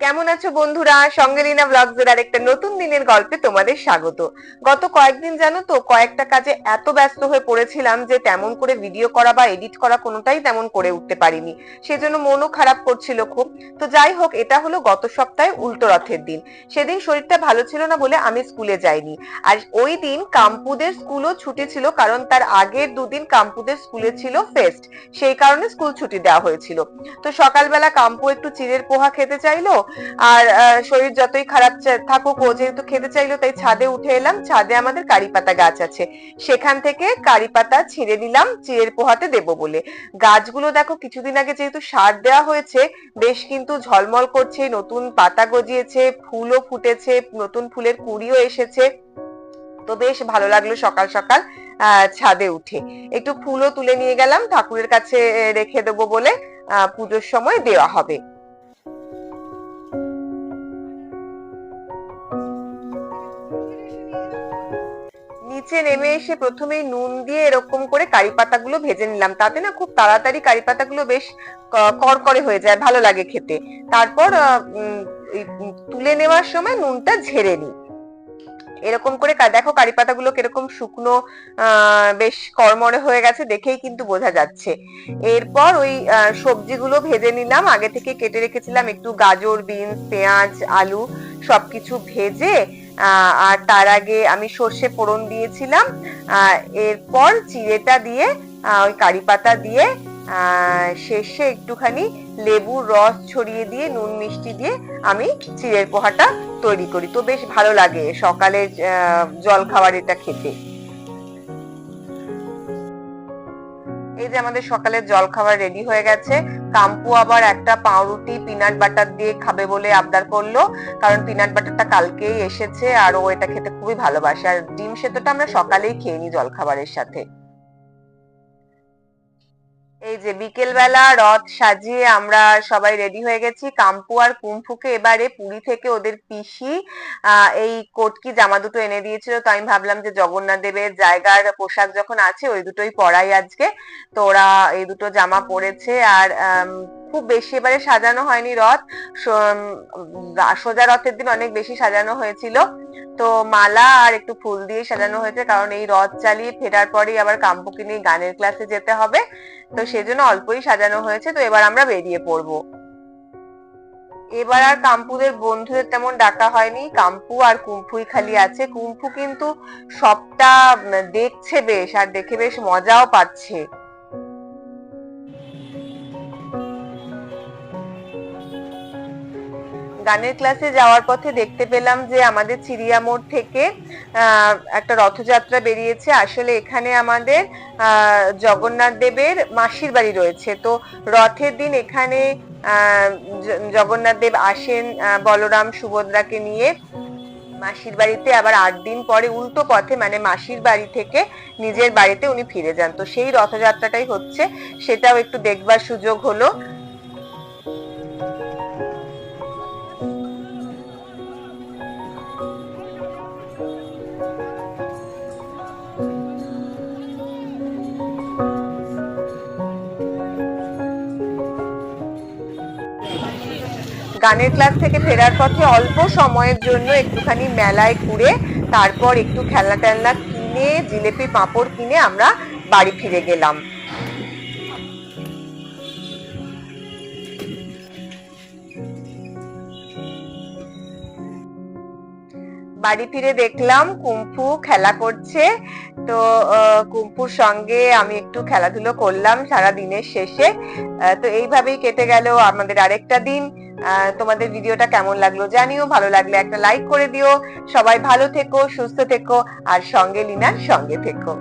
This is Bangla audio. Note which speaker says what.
Speaker 1: কেমন আছো বন্ধুরা? সঙ্গে লীনা ব্লগসের আর একটা নতুন দিনের গল্পে তোমাদের স্বাগত। গত কয়েকদিন জানো তো, কয়েকটা কাজে এত ব্যস্ত হয়ে পড়েছিলাম যে তেমন করে ভিডিও করা বা এডিট করা কোনোটাই তেমন করে উঠতে পারিনি। সেজন্য মনও খারাপ করছিল খুব। তো যাই হোক, এটা হলো গত সপ্তাহে উল্টো রথের দিন। সেদিন শরীরটা ভালো ছিল না বলে আমি স্কুলে যাইনি। আর ওই দিন কাম্পুদের স্কুলও ছুটি ছিল কারণ তার আগের দুদিন কাম্পুদের স্কুলে ছিল ফেস্ট সেই কারণে স্কুল ছুটি দেওয়া হয়েছিল। তো সকালবেলা কাম্পু একটু চিড়ের পোহা খেতে চাইলো আর শরীর যতই খারাপ থাকুক, ও যেহেতু খেতে চাইলো, তাই ছাদে উঠে এলাম। ছাদে আমাদের কারি পাতা গাছ আছে। সেখান থেকে কারি পাতা ছিঁড়ে নিলাম, চিড়ের পোহাতে দেবো বলে। গাছগুলো দেখো, কিছুদিন আগে যেহেতু সার দেওয়া হয়েছে, বেশ কিন্তু ঝলমল করছে, নতুন পাতা গজিয়েছে, ফুলও ফুটেছে, নতুন ফুলের কুড়িও এসেছে। তো বেশ ভালো লাগল সকাল সকাল ছাদে উঠে। একটু ফুলও তুলে নিয়ে গেলাম, ঠাকুরের কাছে রেখে দেবো বলে পুজোর সময় দেওয়া হবে। নিচে নেমে এসে প্রথমেই নুন দিয়ে এরকম করে কারি পাতাগুলো ভেজে নিলাম। তাতে না খুব তাড়াতাড়ি কারি পাতাগুলো বেশ করকরে হয়ে যায়, ভালো লাগে খেতে। তারপর তুলে নেওয়ার সময় নুনটা ঝেড়ে নিই। এরকম করে দেখো কারি পাতাগুলো কীরকম শুকনো বেশ কড়মড়ে হয়ে গেছে দেখেই কিন্তু বোঝা যাচ্ছে। এরপর ওই সবজিগুলো ভেজে নিলাম। আগে থেকে কেটে রেখেছিলাম একটু গাজর, বিনস, পেঁয়াজ, আলু সবকিছু ভেজে আর তার আগে আমি সর্ষে ফোড়ন দিয়েছিলাম এরপর চিড়েটা দিয়ে ওই কারি পাতা দিয়ে শেষে একটুখানি লেবুর রস ছড়িয়ে দিয়ে, নুন মিষ্টি দিয়ে আমি চিড়ের পোহাটা তৈরি করি। তো বেশ ভালো লাগে সকালে জল খাবার এটা খেতে। এই যে আমাদের সকালের জল খাবার রেডি হয়ে গেছে। কাম্পু আবার একটা পাউরুটি পিনাট বাটার দিয়ে খাবে বলে আবদার করল। কারণ পিনাট বাটারটা কালকেই এসেছে আর ও এটা খেতে খুবই ভালোবাসে। আর ডিম সেদ্ধটা আমরা সকালেই খেয়ে নিই জলখাবারের সাথে। এই যে বিকেলবেলা রথ সাজিয়ে আমরা সবাই রেডি হয়ে গেছি। কাম্পু আর কুম্ফুকে এবারে পুরী থেকে ওদের পিসি এই কোটকি জামা দুটো এনে দিয়েছিল। তো আমি ভাবলাম যে জগন্নাথ দেবের জায়গার পোশাক যখন আছে, ওই দুটোই পরাই আজকে। তো ওরা এই দুটো জামা পরেছে আর খুব বেশি এবারে সাজানো হয়নি রথ। সোজা রথের দিন অনেক বেশি সাজানো হয়েছিল। তো মালা আর একটু ফুল দিয়ে সাজানো হয়েছে, কারণ এই রথ চালিয়ে ফেরার পরেই আবার কাম্পুকে নিয়ে গানের ক্লাসে যেতে হবে। তো সেজন্য অল্পই সাজানো হয়েছে। তো এবার আমরা বেরিয়ে পড়ব। এবার আর কাম্পুদের বন্ধুদের তেমন ডাকা হয়নি। কাম্পু আর কুম্ফুই খালি আছে। কুম্ফু কিন্তু সবটা দেখছে বেশ, আর দেখে বেশ মজাও পাচ্ছে। গানের ক্লাসে যাওয়ার পথে দেখতে পেলাম যে আমাদের চিড়িয়া মোড় থেকে একটা রথযাত্রা বেরিয়েছে। আসলে এখানে আমাদের জগন্নাথ দেবের মাসির বাড়ি রয়েছে। তো রথের দিন এখানে জগন্নাথ দেব আসেন বলরাম সুভদ্রাকে নিয়ে। মাসির বাড়িতে আবার আট দিন পরে উল্টো পথে মানে মাসির বাড়ি থেকে নিজের বাড়িতে উনি ফিরে যান। তো সেই রথযাত্রাটাই হচ্ছে, সেটাও একটু দেখবার সুযোগ হলো। গানের ক্লাস থেকে ফেরার পথে অল্প সময়ের জন্য একটুখানি মেলায় ঘুরে তারপর একটু খেলনা টেলনা কিনে, জিলেপি পাঁপড় কিনে আমরা বাড়ি ফিরে গেলাম। বাড়ি ফিরে দেখলাম কুম্ফু খেলা করছে। তো কুম্পুর সঙ্গে আমি একটু খেলাধুলো করলাম সারা দিনের শেষে। তো এইভাবেই কেটে গেল আমাদের আরেকটা দিন। তোমাদের ভিডিওটা কেমন লাগল জানিও, ভালো লাগলে একটা লাইক করে দিও। সবাই ভালো থেকো, সুস্থ থেকো, আর সঙ্গে লিনার সঙ্গে থেকো।